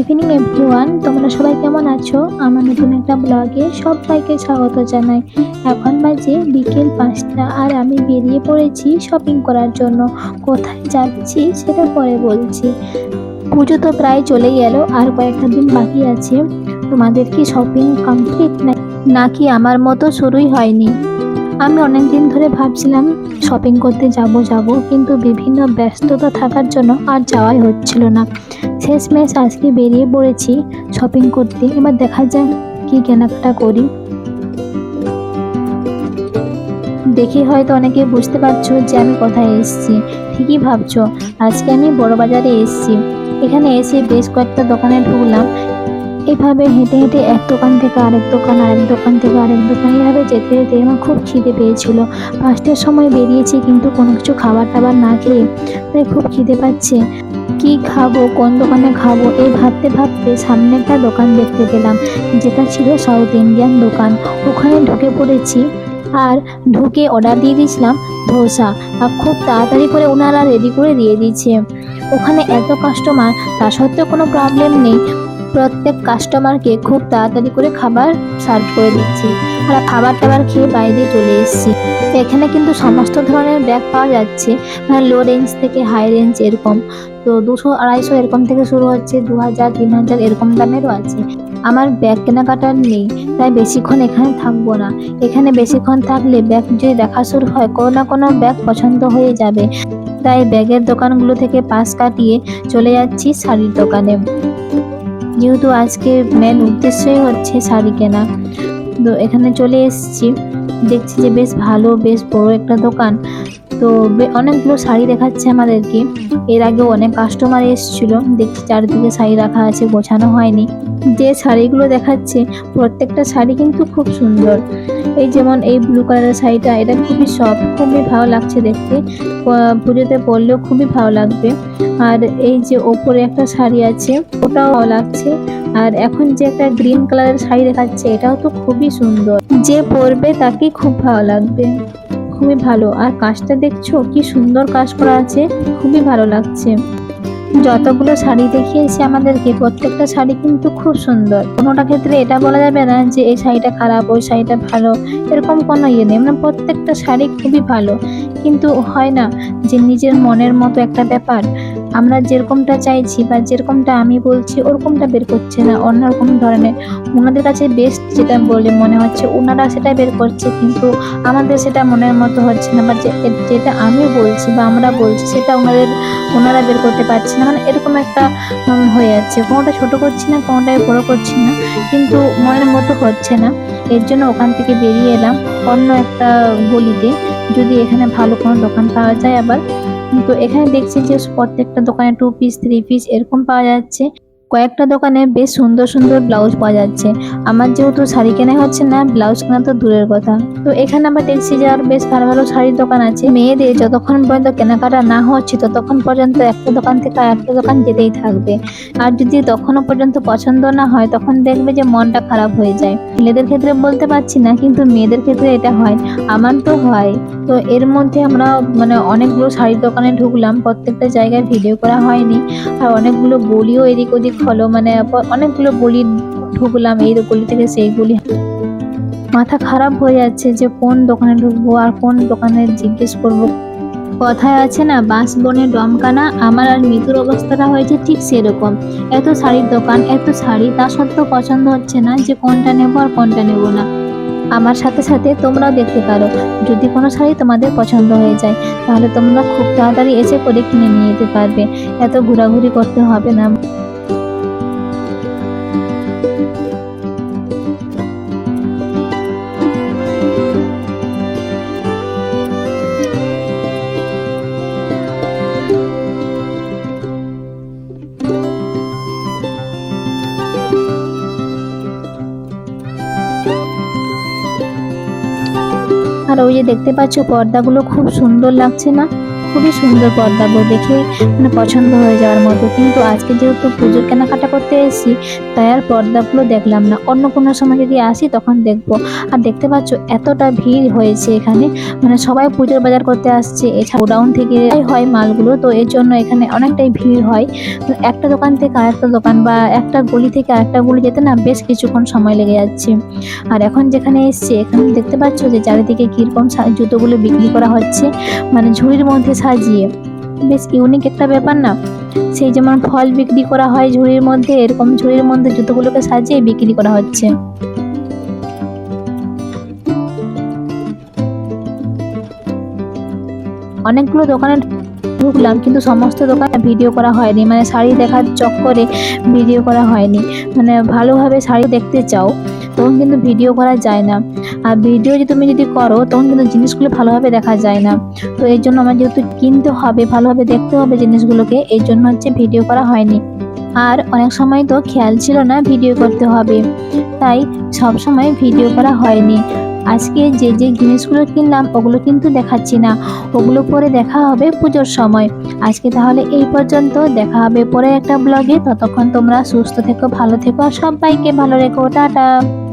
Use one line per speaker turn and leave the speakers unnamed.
Evening everyone তোমরা সবাই কেমন আছো? আমার নতুন একটা ব্লগে সবাইকে স্বাগত জানাই। এখন বাজে বিকেল পাঁচটা আর আমি বেরিয়ে পড়েছি শপিং করার জন্য। কোথায় যাচ্ছি সেটা পরে বলছি। পুজো তো প্রায় চলে গেল, আর কয়েকটা দিন বাকি আছে। তোমাদের কি শপিং কমপ্লিট নাকি আমার মতো শুরুই হয়নি? আমি অনেক দিন ধরে ভাবছিলাম শপিং করতে যাব যাব, কিন্তু বিভিন্ন ব্যস্ততা থাকার জন্য আর যাওয়াই হচ্ছিল না। শেষমেশ আজকে বেরিয়ে পড়েছি শপিং করতে। এবার দেখা যাক কি কেনাকাটা করি। দেখে হয়তো অনেকে বুঝতে পারছ যে আমি কোথায় এসেছি। ঠিকই ভাবছ, আজকে আমি বড় বাজারে এসেছি। এখানে এসে বেশ কয়েকটা দোকানে ঢুকলাম। এভাবে হেঁটে হেঁটে এক দোকান থেকে আরেক দোকান আরেক দোকান থেকে আরেক দোকান এভাবে যেতে যেতে আমার খুব খিদে পেয়েছিল। পাঁচটার সময় বেরিয়েছি কিন্তু কোনো কিছু খাবার টাবার না খেয়ে তাই খুব খিদে পাচ্ছে। কি খাব, কোন দোকানে খাব, এই ভাবতে ভাবতে সামনে একটা দোকান দেখতে পেলাম, যেটা ছিল সাউথ ইন্ডিয়ান দোকান। ওখানে ঢুকে পড়েছি আর ঢুকে অর্ডার দিয়ে দিয়েছিলাম ধোসা আর খুব তাড়াতাড়ি করে ওনারা রেডি করে দিয়ে দিচ্ছে ওখানে এত কাস্টমার তা সত্ত্বেও কোনো প্রবলেম নেই। প্রত্যেক কাস্টমারকে খুব তাড়াতাড়ি করে খাবার সার্ভ করে দিচ্ছি আর খাবার টাবার খেয়ে বাইরে চলে এসেছি। এখানে কিন্তু সমস্ত ধরনের ব্যাগ পাওয়া যাচ্ছে মানে লো রেঞ্জ থেকে হাই রেঞ্জ এরকম। তো দুশো আড়াইশো এরকম থেকে শুরু হচ্ছে দু হাজার তিন হাজার এরকম দামেরও আছে। আমার ব্যাগ কেনাকাটার নেই, তাই বেশিক্ষণ এখানে থাকব না। এখানে বেশিক্ষণ থাকলে ব্যাগ যদি দেখা শুরু হয়, কোনো না কোনো ব্যাগ পছন্দ হয়ে যাবে। তাই ব্যাগের দোকানগুলো থেকে পাশ কাটিয়ে চলে যাচ্ছি শাড়ির দোকানে। যেহেতু আজকে মেন উদ্দেশ্যই হচ্ছে শাড়ি কেনা, তো এখানে চলে এসেছি। দেখছি যে বেশ ভালো, বেশ বড় একটা দোকান। তো অনেকগুলো শাড়ি দেখাচ্ছে আমাদেরকে। এর আগেও অনেক কাস্টমার এসেছিল। দেখছি চারিদিকে শাড়ি রাখা আছে, গোছানো হয়নি। যে শাড়িগুলো দেখাচ্ছে, প্রত্যেকটা শাড়ি কিন্তু খুব সুন্দর। এই যেমন এই ব্লু কালারের শাড়িটা, এটা খুবই সফট খুবই ভালো লাগছে দেখতে। পুজোতে পরলেও খুবই ভালো লাগবে। আর এই যে ওপরে একটা শাড়ি আছে, ওটাও ভালো লাগছে। আর এখন যে একটা গ্রিন কালারের শাড়ি দেখাচ্ছে, এটাও তো খুবই সুন্দর। যে পরবে তাকে খুব ভালো লাগবে। খুবই ভালো। আর কাজটা দেখছ? কি সুন্দর কাজ করা আছে। খুবই ভালো লাগছে। যতগুলো শাড়ি দেখিয়েছে আমাদেরকে, প্রত্যেকটা শাড়ি কিন্তু খুব সুন্দর। কোনোটা ক্ষেত্রে এটা বলা যাবে না যে, এই শাড়িটা খারাপ, ওই শাড়িটা ভালো। এরকম কোনো ইয়ে নেই। মানে প্রত্যেকটা শাড়ি খুবই ভালো। কিন্তু হয় না যে, নিজের মনের মতো একটা ব্যাপার। আমরা যেরকমটা চাইছি বা যেরকমটা আমি বলছি, ওরকমটা বের করছে না, অন্যরকম ধরনের। ওনাদের কাছে বেস্ট যেটা বলে মনে হচ্ছে, ওনারা সেটা বের করছে, কিন্তু আমাদের সেটা মনের মতো হচ্ছে না। বা যেটা আমি বলছি বা আমরা বলছি, সেটা ওনাদের, ওনারা বের করতে পারছে না। মানে এরকম একটা হয়ে যাচ্ছে। কোনোটা ছোট করছি না কোনোটাই বড় করছি না, কিন্তু মনের মতো হচ্ছে না। এর জন্য ওখান থেকে বেরিয়ে এলাম অন্য একটা গলিতে। যদি এখানে ভালো কোনো দোকান পাওয়া যায় আবার। তো এখানে দেখছি যে প্রত্যেকটা দোকানে টু পিস থ্রি পিস এরকম পাওয়া যাচ্ছে। কয়েকটা দোকানে বেশ সুন্দর সুন্দর ব্লাউজ পাওয়া যাচ্ছে। আমার যেহেতু শাড়ি কেনা হচ্ছে না, ব্লাউজ কেনা তো দূরের কথা। তো এখানে আমার দেখছি যে আর বেশ ভালো ভালো শাড়ির দোকান আছে। মেয়েদের যতক্ষণ পর্যন্ত কেনাকাটা না হচ্ছে, ততক্ষণ পর্যন্ত একটা দোকান থেকে আর একটা দোকান যেতেই থাকবে। আর যদি তখনও পর্যন্ত পছন্দ না হয়, তখন দেখবে যে মনটা খারাপ হয়ে যায়। ছেলেদের ক্ষেত্রে বলতে পারছি না, কিন্তু মেয়েদের ক্ষেত্রে এটা হয়। আমার তো হয়। তো এর মধ্যে আমরা মানে অনেকগুলো শাড়ির দোকানে ঢুকলাম। প্রত্যেকটা জায়গায় ভিডিও করা হয়নি। আর অনেকগুলো গলিও এদিক ওদিক হলো মানে অনেকগুলো গলি ঢুকলাম, এই গলি থেকে সেই গলি। মাথা খারাপ হয়ে যাচ্ছে যে কোন দোকানে ঢুকবো আর কোন দোকানে জিজ্ঞেস করব। কথায় আছে না বাঁশ বনে, ডমকানা, আমার আর মৃত্যুর অবস্থাটা হয়েছে ঠিক সেরকম। এত শাড়ির দোকান, এত শাড়ি, তা সত্ত্বেও পছন্দ হচ্ছে না যে কোনটা নেব আর কোনটা নেব না। আমার সাথে সাথে তোমরাও দেখতে পারো, যদি কোনো শাড়ি তোমাদের পছন্দ হয়ে যায়, তাহলে তোমরা খুব তাড়াতাড়ি এসে করে কিনে নিয়ে যেতে পারবে। এত ঘোরাঘুরি করতে হবে না। আর ওই যে দেখতে পাচ্ছ পর্দাগুলো খুব সুন্দর লাগছে না? খুবই সুন্দর পর্দাগুলো দেখে মানে পছন্দ হয়ে যাওয়ার মতো। কিন্তু আজকে যেহেতু পুজোর কেনাকাটা করতে এসেছি, তাই আর পর্দাগুলো দেখলাম না। অন্য কোনো সময় যদি আসি তখন দেখব। আর দেখতে পাচ্ছ এতটা ভিড় হয়েছে এখানে। মানে সবাই পুজোর বাজার করতে আসছে। এছাড়া গোডাউন থেকে হয় মালগুলো, তো এর জন্য এখানে অনেকটাই ভিড় হয়। একটা দোকান থেকে আরেকটা দোকান বা একটা গলি থেকে আরেকটা গলি যেতে না বেশ কিছুক্ষণ সময় লেগে যাচ্ছে। আর এখন যেখানে এসছে, এখানে দেখতে পাচ্ছ যে চারিদিকে কীরকম জুতোগুলো বিক্রি করা হচ্ছে। মানে ঝুড়ির মধ্যে সাজিয়ে। বেশ ইউনিক একটা ব্যাপার না? সেই যেমন ফল বিক্রি করা হয় ঝুড়ির মধ্যে, এরকম ঝুড়ির মধ্যে জুতোগুলোকে সাজিয়ে বিক্রি করা হচ্ছে। অনেকগুলো দোকানে ঢুকলাম, কিন্তু সমস্ত দোকানে ভিডিও করা হয়নি মানে শাড়ি দেখার চক্করে ভিডিও করা হয়নি। মানে ভালোভাবে শাড়ি দেখতে চাও, তখন কিন্তু ভিডিও করা যায় না। আর ভিডিও যদি তুমি যদি করো, তখন কিন্তু জিনিসগুলো ভালোভাবে দেখা যায় না। তো এই জন্য আমার যেহেতু কিনতে হবে, ভালোভাবে দেখতে হবে জিনিসগুলোকে এই জন্য হচ্ছে ভিডিও করা হয়নি। আর অনেক সময় তো খেয়াল ছিল না ভিডিও করতে হবে। তাই সব সময় ভিডিও করা হয়নি। আজকে যে যে জিনিসগুলো কিনলাম, ওগুলো কিন্তু দেখাচ্ছি না। ওগুলো পরে দেখা হবে পুজোর সময়। আজকে তাহলে এই পর্যন্ত। দেখা হবে পরে একটা ব্লগে ততক্ষণ তোমরা সুস্থ থেকো, ভালো থেকো সবাইকে ভালো রেখো। টাটা।